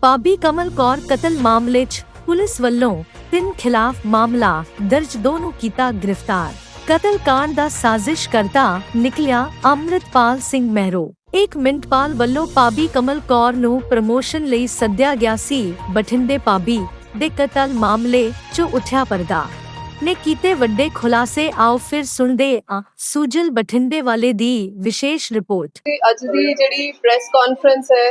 ਪਾਬੀ ਕਮਲ ਕੌਰ ਕਤਲ ਮਾਮਲੇ 'ਚ ਪੁਲਿਸ ਵੱਲੋਂ ਤਿੰਨ ਖਿਲਾਫ ਮਾਮਲਾ ਦਰਜ ਦੋ ਨੂੰ ਕੀਤਾ ਗ੍ਰਿਫਤਾਰ। ਕਤਲ ਕਾਂਡ ਦਾ ਸਾਜ਼ਿਸ਼ ਕਰਤਾ ਨਿਕਲਿਆ ਅੰਮ੍ਰਿਤਪਾਲ ਸਿੰਘ ਮਹਿਰੋ। ਇੱਕ ਮਿੰਟਪਾਲ ਵੱਲੋਂ ਪਾਬੀ ਕਮਲ ਕੌਰ ਨੂੰ ਪ੍ਰਮੋਸ਼ਨ ਲਈ ਸੱਦਿਆ ਗਿਆ ਸੀ, ਬਠਿੰਡੇ ਪਾਬੀ ਦੇ ਕਤਲ ਮਾਮਲੇ 'ਚ ਉੱਠਿਆ ਪਰਦਾ। ਨੇ ਕੀਤੇ ਵੱਡੇ ਖੁਲਾਸੇ, ਆਓ ਫਿਰ ਸੁਣਦੇ ਆ ਸੁਜਲ ਬਠਿੰਡੇ ਵਾਲੇ ਦੀ ਵਿਸ਼ੇਸ਼ ਰਿਪੋਰਟ। ਅੱਜ ਦੀ ਜਿਹੜੀ ਪ੍ਰੈਸ ਕਾਨਫਰੰਸ ਹੈ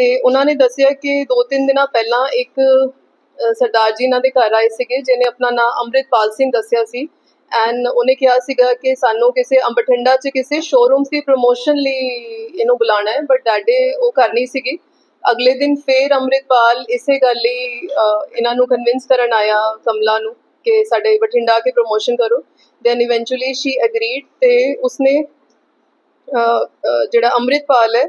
ਤੇ ਉਹਨਾਂ ਨੇ ਦੱਸਿਆ ਕਿ ਦੋ ਤਿੰਨ ਦਿਨਾਂ ਪਹਿਲਾਂ ਇੱਕ ਸਰਦਾਰ ਜੀ ਇਹਨਾਂ ਦੇ ਘਰ ਆਏ ਸੀਗੇ, ਜਿਹਨੇ ਆਪਣਾ ਨਾਮ ਅੰਮ੍ਰਿਤਪਾਲ ਸਿੰਘ ਦੱਸਿਆ ਸੀ। ਐਂਡ ਉਹਨੇ ਕਿਹਾ ਸੀਗਾ ਕਿ ਸਾਨੂੰ ਕਿਸੇ ਅੰਬਠਿੰਡਾ 'ਚ ਕਿਸੇ ਸ਼ੋਰੂਮ ਦੀ ਪ੍ਰੋਮੋਸ਼ਨ ਲਈ ਇਹਨੂੰ ਬੁਲਾਣਾ ਹੈ ਬਟ ਦੈਟ ਡੇ ਉਹ ਕਰਨੀ ਸੀਗੀ। ਅਗਲੇ ਦਿਨ ਫੇਰ ਅੰਮ੍ਰਿਤਪਾਲ ਇਸੇ ਗੱਲ ਲਈ ਇਹਨਾਂ ਨੂੰ ਕਨਵਿੰਸ ਕਰਨ ਆਇਆ ਕਮਲਾ ਨੂੰ ਕਿ ਸਾਡੇ ਬਠਿੰਡਾ ਕੇ ਪ੍ਰੋਮੋਸ਼ਨ ਕਰੋ। ਦੈਨ ਇਵੈਂਚੁਅਲੀ ਸ਼ੀ ਐਗਰੀਡ ਤੇ ਉਸਨੇ ਜਿਹੜਾ ਅੰਮ੍ਰਿਤਪਾਲ ਹੈ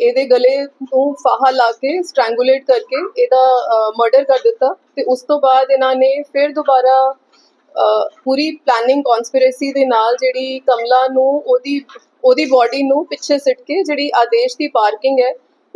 ਇਹਦੇ ਗਲੇ ਨੂੰ ਫਾਹਾ ਲਾ ਕੇ ਸਟ੍ਰੈਂਗੂਲੇਟ ਕਰਕੇ ਇਹਦਾ ਮਰਡਰ ਕਰ ਦਿੱਤਾ ਤੇ ਉਸ ਤੋਂ ਬਾਅਦ ਇਹਨਾਂ ਨੇ ਫਿਰ ਦੁਬਾਰਾ ਪੂਰੀ ਪਲੈਨਿੰਗ ਕਨਸਪੀਰੇਸੀ ਦੇ ਨਾਲ ਜਿਹੜੀ ਕਮਲਾ ਨੂੰ, ਉਹਦੀ ਉਹਦੀ ਬਾਡੀ ਨੂੰ ਪਿੱਛੇ ਸਿੱਟ ਕੇ ਜਿਹੜੀ ਆਦੇਸ਼ ਦੀ ਪਾਰਕਿੰਗ ਹੈ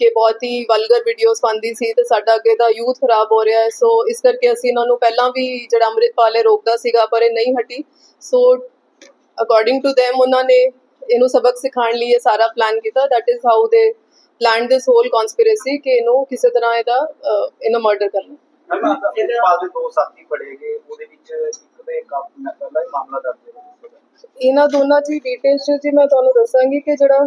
ਕਿ ਬਹੁਤ ਹੀ ਵਲਗਰ ਵੀਡੀਓਜ਼ ਪਾਉਂਦੀ ਸੀ ਤੇ ਸਾਡਾ ਅੱਗੇ ਦਾ ਯੂਥ ਖਰਾਬ ਹੋ ਰਿਹਾ ਹੈ। ਸੋ ਇਸ ਕਰਕੇ ਅਸੀਂ ਇਹਨਾਂ ਨੂੰ ਪਹਿਲਾਂ ਵੀ ਜਿਹੜਾ ਅੰਮ੍ਰਿਤਪਾਲ ਹੈ ਰੋਕਦਾ ਸੀਗਾ ਪਰ ਇਹ ਨਹੀਂ ਹਟੀ। ਸੋ ਅਕੋਰਡਿੰਗ ਟੂ them ਉਹਨਾਂ ਨੇ ਇਹਨੂੰ ਸਬਕ ਸਿਖਾਉਣ ਲਈ ਇਹ ਸਾਰਾ ਪਲਾਨ ਕੀਤਾ। That is how they plan this whole conspiracy ਕਿ ਇਹਨੂੰ ਕਿਸੇ ਤਰ੍ਹਾਂ ਇਹਦਾ ਇਹਨੂੰ ਮਰਡਰ ਕਰਨਾ ਮੈਮ ਅੰਮ੍ਰਿਤਪਾਲ ਦੇ ਦੋ ਸਾਥੀ ਫੜੇ ਗਏ। ਉਹਦੇ ਵਿੱਚ ਇੱਕ ਦੇ ਮੈਂ ਪਹਿਲਾਂ ਹੀ ਮਾਮਲਾ ਦਰਜ ਇਹਨਾਂ ਦੋਨਾਂ ਦੀ ਡਿਟੇਲਸ ਜੀ ਮੈਂ ਤੁਹਾਨੂੰ ਦੱਸਾਂਗੀ ਕਿ ਜਿਹੜਾ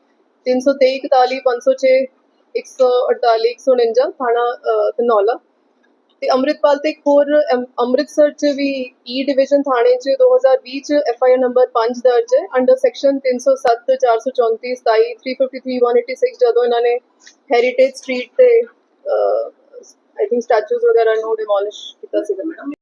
323 41 506 148 149 ਥਾਣਾ ਧਨੌਲਾ। ਤੇ ਅੰਮ੍ਰਿਤਪਾਲ ਤੇ ਇੱਕ ਹੋਰ ਅਮ, ਅੰਮ੍ਰਿਤਸਰ ਚ ਵੀ e ਈ ਡਿਵੀਜ਼ਨ ਥਾਣੇ ਚ 2020 ਚ ਐਫ ਆਈ ਆਰ ਨੰਬਰ 5 ਦਰਜ ਹੈ। ਅੰਡਰ ਸੈਕਸ਼ਨ 307 434 27 353 186 ਜਦੋਂ ਇਹਨਾਂ ਨੇ ਹੈਰੀਟੇਜ ਸਟਰੀਟ ਤੇ ਆਈ ਥਿੰਕ ਸਟੈਚੂਜ਼ ਵਗੈਰਾ ਨੂੰ ਡਿਮੋਲਿਸ਼ ਕੀਤਾ ਸੀਗਾ